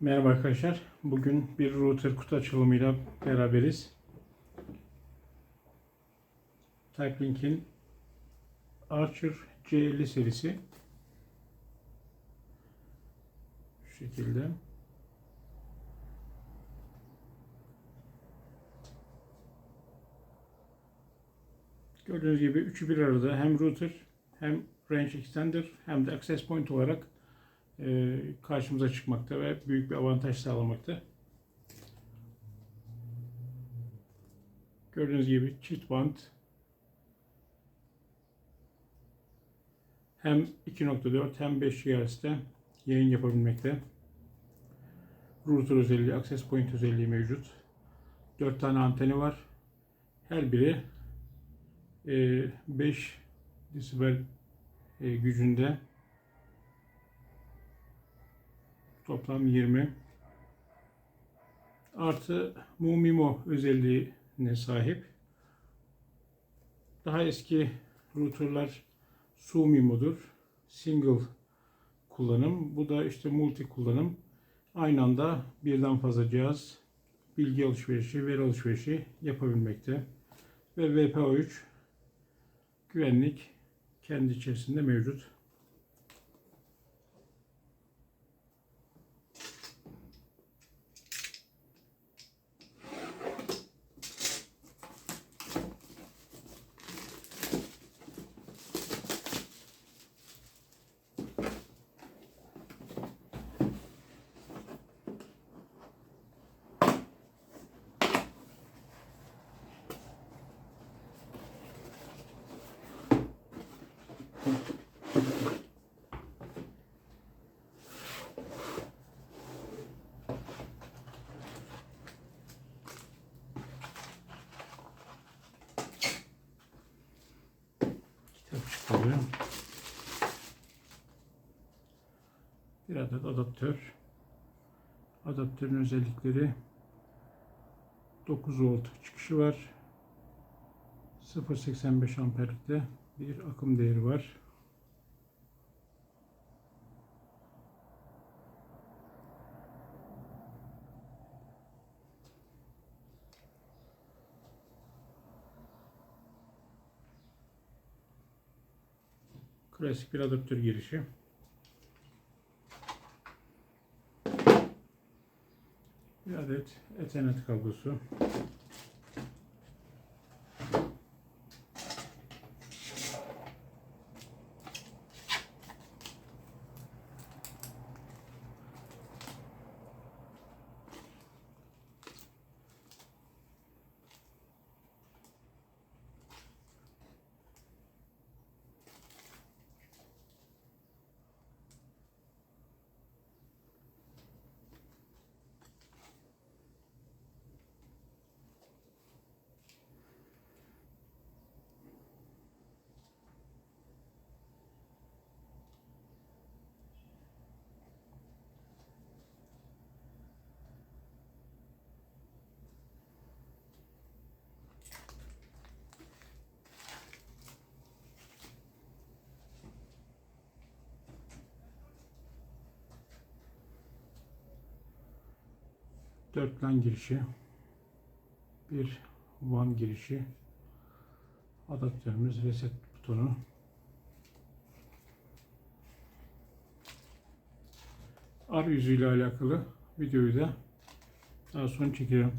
Merhaba arkadaşlar. Bugün bir router kutu açılımıyla beraberiz. Typelink'in Archer C50 serisi. Şu şekilde. Gördüğünüz gibi üçü bir arada hem router hem range extender hem de access point olarak karşımıza çıkmakta ve büyük bir avantaj sağlamakta. Gördüğünüz gibi çift bant hem 2.4 hem 5 GHz'de yayın yapabilmekte. Router özelliği, access point özelliği mevcut. 4 tane anteni var. Her biri e, 5 desibel e, gücünde Toplam 20. Artı Mumimo özelliğine sahip. Daha eski routerlar Sumimo'dur. Single kullanım. Bu da işte multi kullanım. Aynı anda birden fazla cihaz bilgi alışverişi, veri alışverişi yapabilmekte. Ve VPO3 güvenlik kendi içerisinde mevcut. Kitap. Bir adet adaptör. Adaptörün özellikleri 9 volt çıkışı var. 0.85 amperlikte bir akım değeri var. Klasik bir adaptör girişi. Bir adet Ethernet kablosu. Dört LAN girişi. Bir WAN girişi. Adaptörümüz reset butonu. Arayüzü ile alakalı videoyu da daha sonra çekerim.